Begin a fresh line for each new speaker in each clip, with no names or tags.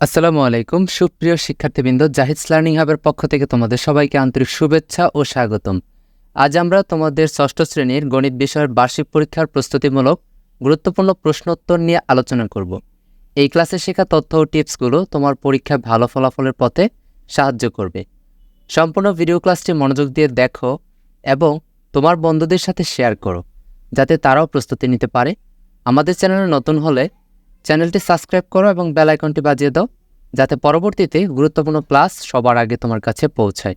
আসসালামু আলাইকুম, সুপ্রিয় শিক্ষার্থীবৃন্দ জাহিদস লার্নিং হাবের পক্ষ থেকে তোমাদের সবাইকে আন্তরিক শুভেচ্ছা ও স্বাগতম। আজ আমরা তোমাদের ষষ্ঠ শ্রেণির গণিত বিষয়ের বার্ষিক পরীক্ষার প্রস্তুতিমূলক গুরুত্বপূর্ণ প্রশ্নোত্তর নিয়ে আলোচনা করব। এই ক্লাসে শেখা তথ্য ও টিপসগুলো তোমার পরীক্ষায় ভালো ফলাফলের পথে সাহায্য করবে। সম্পূর্ণ ভিডিও ক্লাসটি মনোযোগ দিয়ে দেখো এবং তোমার বন্ধুদের সাথে শেয়ার করো, যাতে তারাও প্রস্তুতি নিতে পারে। আমাদের চ্যানেলে নতুন হলে চ্যানেলটি সাবস্ক্রাইব করো এবং বেল আইকনটি বাজিয়ে দাও, যাতে পরবর্তীতে গুরুত্বপূর্ণ ক্লাস সবার আগে তোমার কাছে পৌঁছায়।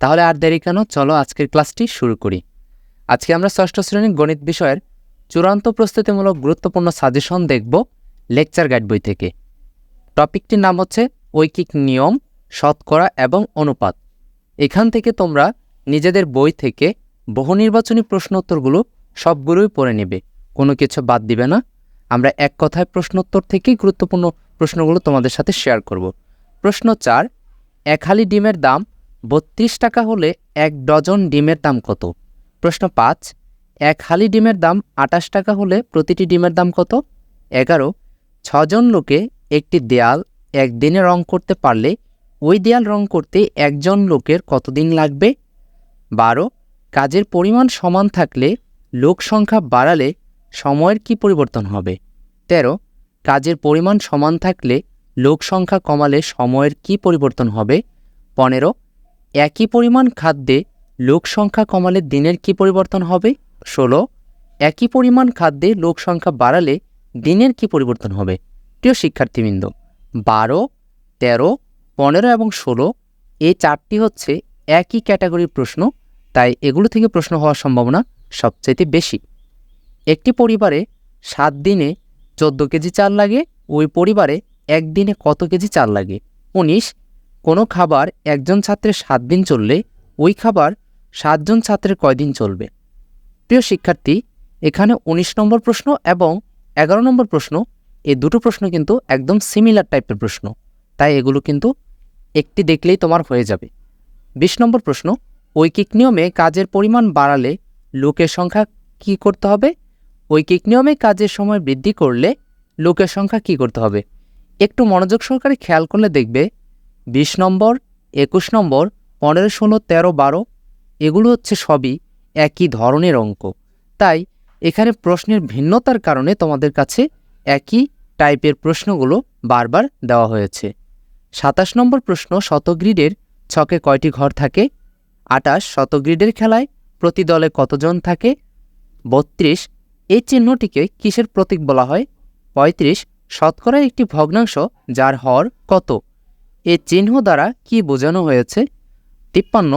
তাহলে আর দেরি কেন? চলো আজকের ক্লাসটি শুরু করি। আজকে আমরা ষষ্ঠ শ্রেণির গণিত বিষয়ের চূড়ান্ত প্রস্তুতিমূলক গুরুত্বপূর্ণ সাজেশন দেখব লেকচার গাইড বই থেকে। টপিকটির নাম হচ্ছে ঐকিক নিয়ম, শতকরা এবং অনুপাত। এখান থেকে তোমরা নিজেদের বই থেকে বহু নির্বাচনী প্রশ্ন উত্তরগুলো সবগুলোই পড়ে নেবে। কোনো কিছু বাদ দিবে না। আমরা এক কথায় প্রশ্নোত্তর থেকেই গুরুত্বপূর্ণ প্রশ্নগুলো তোমাদের সাথে শেয়ার করব। প্রশ্ন চার, এক হালি ডিমের দাম বত্রিশ টাকা হলে এক ডজন ডিমের দাম কত? প্রশ্ন পাঁচ, এক হালি ডিমের দাম আটাশ টাকা হলে প্রতিটি ডিমের দাম কত? এগারো, ছজন লোকে একটি দেয়াল একদিনে রং করতে পারলে ওই দেয়াল রং করতে একজন লোকের কতদিন লাগবে? বারো, কাজের পরিমাণ সমান থাকলে লোক সংখ্যা বাড়ালে সময়ের কি পরিবর্তন হবে? তেরো, কাজের পরিমাণ সমান থাকলে লোক সংখ্যা কমালে সময়ের কি পরিবর্তন হবে? পনেরো, একই পরিমাণ খাদ্যে লোক সংখ্যা কমালে দিনের কি পরিবর্তন হবে? ষোলো, একই পরিমাণ খাদ্যে লোক সংখ্যা বাড়ালে দিনের কি পরিবর্তন হবে? প্রিয় শিক্ষার্থীবৃন্দ, বারো, তেরো, পনেরো এবং ষোলো এই চারটি হচ্ছে একই ক্যাটাগরির প্রশ্ন, তাই এগুলো থেকে প্রশ্ন হওয়ার সম্ভাবনা সবচাইতে বেশি। একটি পরিবারে সাত দিনে চোদ্দ কেজি চাল লাগে, ওই পরিবারে একদিনে কত কেজি চাল লাগে? উনিশ, কোনো খাবার একজন ছাত্রের সাত দিন চললে, ওই খাবার সাতজন ছাত্রের কয়দিন চলবে? প্রিয় শিক্ষার্থী, এখানে ১৯ নম্বর প্রশ্ন এবং এগারো নম্বর প্রশ্ন, এই দুটো প্রশ্ন কিন্তু একদম সিমিলার টাইপের প্রশ্ন। তাই এগুলো কিন্তু একটি দেখলেই তোমার হয়ে যাবে। বিশ নম্বর প্রশ্ন, ঐকিক নিয়মে কাজের পরিমাণ বাড়ালে লোকের সংখ্যা কি করতে হবে? ঐকিক নিয়মে কাজের সময় বৃদ্ধি করলে লোকের সংখ্যা কি করতে হবে? একটু মনোযোগ সহকারে খেয়াল করলে দেখবে বিশ নম্বর, একুশ নম্বর, পনেরো, ষোলো, তেরো, বারো, এগুলো হচ্ছে সবই একই ধরনের অঙ্ক। তাই এখানে প্রশ্নের ভিন্নতার কারণে তোমাদের কাছে একই টাইপের প্রশ্নগুলো বারবার দেওয়া হয়েছে। সাতাশ নম্বর প্রশ্ন, শতগ্রিডের ছকে কয়টি ঘর থাকে? আটাশ শতগ্রিডের খেলায় প্রতি দলে কতজন থাকে? বত্রিশ এই চিহ্নটিকে কিসের প্রতীক বলা হয়? পঁয়ত্রিশ শতকরা একটি ভগ্নাংশ যার হর কত? এ চিহ্ন দ্বারা কি বোঝানো হয়েছে? তিপ্পান্ন,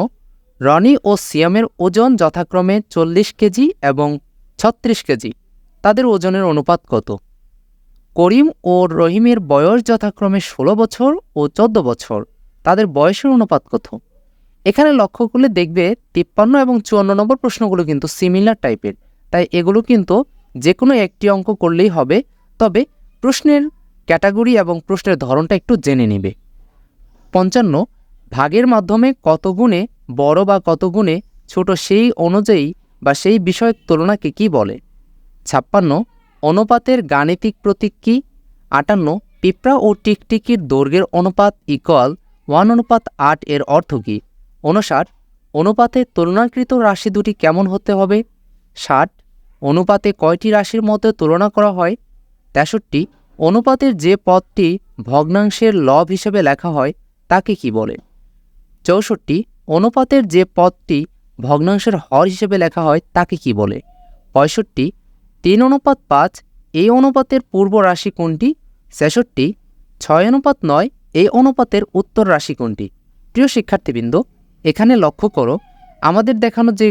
রনি ও সিয়ামের ওজন যথাক্রমে চল্লিশ কেজি এবং ছত্রিশ কেজি। তাদের ওজনের অনুপাত কত? করিম ও রহিমের বয়স যথাক্রমে ষোলো বছর ও চোদ্দ বছর। তাদের বয়সের অনুপাত কত? এখানে লক্ষ্য করলে দেখবে তিপ্পান্ন এবং চুয়ান্ন নম্বর প্রশ্নগুলো কিন্তু সিমিলার টাইপের তাই এগুলো কিন্তু যে কোনো একটি অঙ্ক করলেই হবে, তবে প্রশ্নের ক্যাটাগরি এবং প্রশ্নের ধরনটা একটু জেনে নেবে। পঞ্চান্ন, ভাগের মাধ্যমে কত গুণে বড় বা কত গুণে ছোট সেই অনুযায়ী বা সেই বিষয়ের তুলনাকে কি বলে? ছাপ্পান্ন, অনুপাতের গাণিতিক প্রতীক কি? আটান্ন, পিঁপড়া ও টিকটিকির দৈর্ঘ্যের অনুপাত ইকুয়াল ওয়ান অনুপাত আট এর অর্থ কী? অনুসার অনুপাতে তুলনাকৃত রাশি দুটি কেমন হতে হবে? ষাট, অনুপাতে কয়টি রাশির মধ্যে তুলনা করা হয়? তেষট্টি, অনুপাতের যে পদটি ভগ্নাংশের লব হিসেবে লেখা হয়, তাকে কি বলে? চৌষট্টি, অনুপাতের যে পদটি ভগ্নাংশের হর হিসেবে লেখা হয়, তাকে কি বলে? পঁয়ষট্টি, তিন অনুপাত পাঁচ এই অনুপাতের পূর্ব রাশি কোনটি? ছেষট্টি, ছয় অনুপাত নয় এই অনুপাতের উত্তর রাশি কোনটি? প্রিয় শিক্ষার্থীবৃন্দ, এখানে লক্ষ্য করো, আমাদের দেখানো যে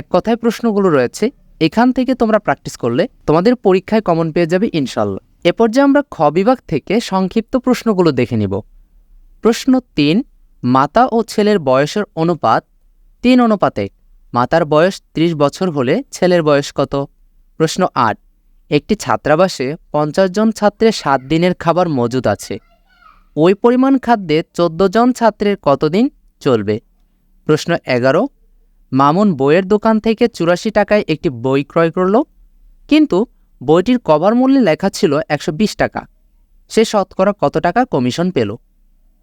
এক কথায় প্রশ্নগুলো রয়েছে, এখান থেকে তোমরা প্র্যাকটিস করলে তোমাদের পরীক্ষায় কমন পেয়ে যাবে ইনশাল্লাহ। এ পর্যায়ে আমরা খ বিভাগ থেকে সংক্ষিপ্ত প্রশ্নগুলো দেখে নিব। প্রশ্ন তিন, মাতা ও ছেলের বয়সের অনুপাত তিন অনুপাতে, মাতার বয়স ৩০ বছর হলে ছেলের বয়স কত? প্রশ্ন আট, একটি ছাত্রাবাসে পঞ্চাশ জন ছাত্রের সাত দিনের খাবার মজুদ আছে। ওই পরিমাণ খাদ্যে চোদ্দ জন ছাত্রের কতদিন চলবে? প্রশ্ন এগারো মামুন বইয়ের দোকান থেকে চুরাশি টাকায় একটি বই ক্রয় করল, কিন্তু বইটির কভার মূল্যে লেখা ছিল একশো বিশ টাকা। সে শতকরা কত টাকা কমিশন পেল?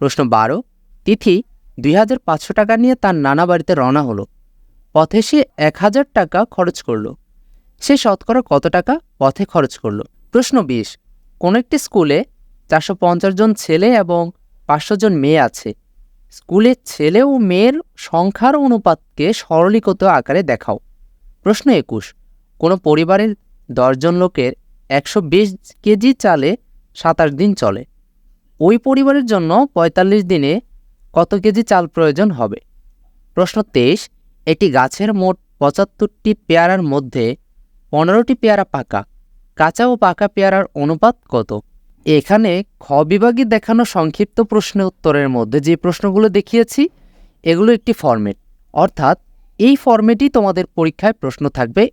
প্রশ্ন বারো। তিথি দুই হাজার পাঁচশো টাকা নিয়ে তার নানা বাড়িতে রওনা হলো। পথে সে এক হাজার টাকা খরচ করল। সে শতকরা কত টাকা পথে খরচ করল? প্রশ্ন বিশ। কোন একটি স্কুলে চারশো পঞ্চাশ জন ছেলে এবং পাঁচশো জন মেয়ে আছে। স্কুলে ছেলে ও মেয়ের সংখ্যার অনুপাতকে সরলীকৃত আকারে দেখাও। প্রশ্ন একুশ। কোনো পরিবারের দশজন লোকের একশো বিশ কেজি চালে সাতাশ দিন চলে। ওই পরিবারের জন্য পঁয়তাল্লিশ দিনে কত কেজি চাল প্রয়োজন হবে? প্রশ্ন তেইশ। একটি গাছের মোট পঁচাত্তরটি পেয়ারার মধ্যে পনেরোটি পেয়ারা পাকা। কাঁচা ও পাকা পেয়ারার অনুপাত কত? এখানে খ বিভাগে দেখানো সংক্ষিপ্ত প্রশ্ন উত্তরের মধ্যে যে প্রশ্নগুলো দেখিয়েছি, এগুলো একটি ফরম্যাট অর্থাৎ এই ফরম্যাটই তোমাদের পরীক্ষায় প্রশ্ন থাকবে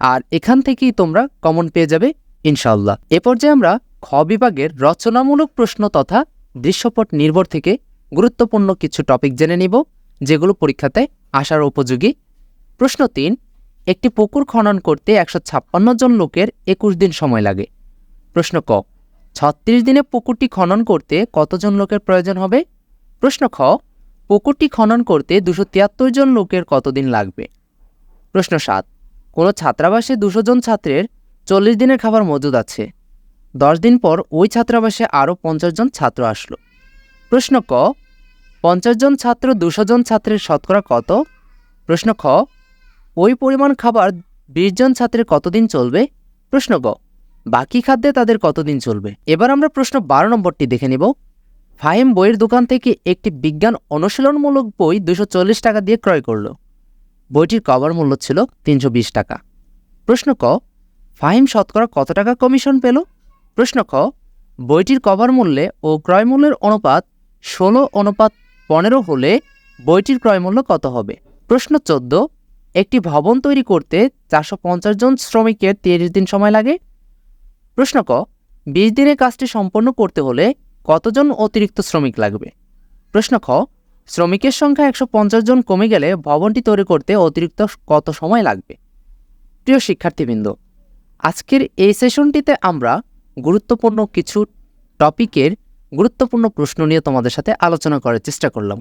আর এখান থেকেই তোমরা কমন পেয়ে যাবে ইনশাল্লাহ এ পর্যায়ে আমরা খ বিভাগের রচনামূলক প্রশ্ন তথা দৃশ্যপট নির্ভর থেকে গুরুত্বপূর্ণ কিছু টপিক জেনে নিব, যেগুলো পরীক্ষাতে আসার উপযোগী। প্রশ্ন তিন, একটি পুকুর খনন করতে একশো ছাপ্পান্ন জন লোকের একুশ দিন সময় লাগে। প্রশ্ন ক ছত্রিশ দিনে পুকুরটি খনন করতে কতজন লোকের প্রয়োজন হবে? প্রশ্ন খ, পুকুরটি খনন করতে দুশো তিয়াত্তর জন লোকের কতদিন লাগবে? প্রশ্ন সাত, কোনো ছাত্রাবাসে দুশো জন ছাত্রের চল্লিশ দিনের খাবার মজুদ আছে। দশ দিন পর ওই ছাত্রাবাসে আরও পঞ্চাশ জন ছাত্র আসলো। প্রশ্ন ক, পঞ্চাশ জন ছাত্র দুশো জন ছাত্রের শতকরা কত? প্রশ্ন খ, ওই পরিমাণ খাবার বিশ জন ছাত্রের কতদিন চলবে? প্রশ্ন গ বাকি খাদ্যে তাদের কতদিন চলবে? এবার আমরা প্রশ্ন বারো নম্বরটি দেখে নিব। ফাহিম বইয়ের দোকান থেকে একটি বিজ্ঞান অনুশীলনমূলক বই দুশো টাকা দিয়ে ক্রয় করল। বইটির কভার মূল্য ছিল তিনশো বিশ টাকা। প্রশ্ন ক, ফাহিম শতকরা কত টাকা কমিশন পেল? প্রশ্ন ক, বইটির কভার মূল্যে ও ক্রয় মূল্যের অনুপাত ষোলো অনুপাত পনেরো হলে বইটির ক্রয় মূল্য কত হবে? প্রশ্ন চোদ্দ, একটি ভবন তৈরি করতে চারশো পঞ্চাশ জন শ্রমিকের তিরিশ দিন সময় লাগে? প্রশ্ন ক, বিশ দিনে কাজটি সম্পন্ন করতে হলে কতজন অতিরিক্ত শ্রমিক লাগবে? প্রশ্ন খ, শ্রমিকের সংখ্যা একশো পঞ্চাশ জন কমে গেলে ভবনটি তৈরি করতে অতিরিক্ত কত সময় লাগবে? প্রিয় শিক্ষার্থীবৃন্দ, আজকের এই সেশনটিতে আমরা গুরুত্বপূর্ণ কিছু টপিকের গুরুত্বপূর্ণ প্রশ্ন নিয়ে তোমাদের সাথে আলোচনা করার চেষ্টা করলাম।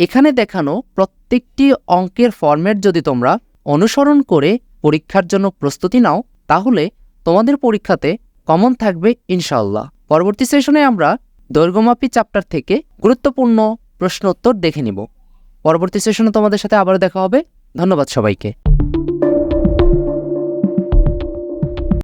এখানে দেখানো প্রত্যেকটি অঙ্কের ফরম্যাট যদি তোমরা অনুসরণ করে পরীক্ষার জন্য প্রস্তুতি নাও, তাহলে তোমাদের পরীক্ষাতে কমন থাকবে ইনশাল্লাহ পরবর্তী সেশনে আমরা দৈর্ঘ্যমাপী চ্যাপ্টার থেকে গুরুত্বপূর্ণ প্রশ্ন উত্তর দেখে নিব। পরবর্তী সেশনে তোমাদের সাথে আবার দেখা হবে। ধন্যবাদ সবাইকে।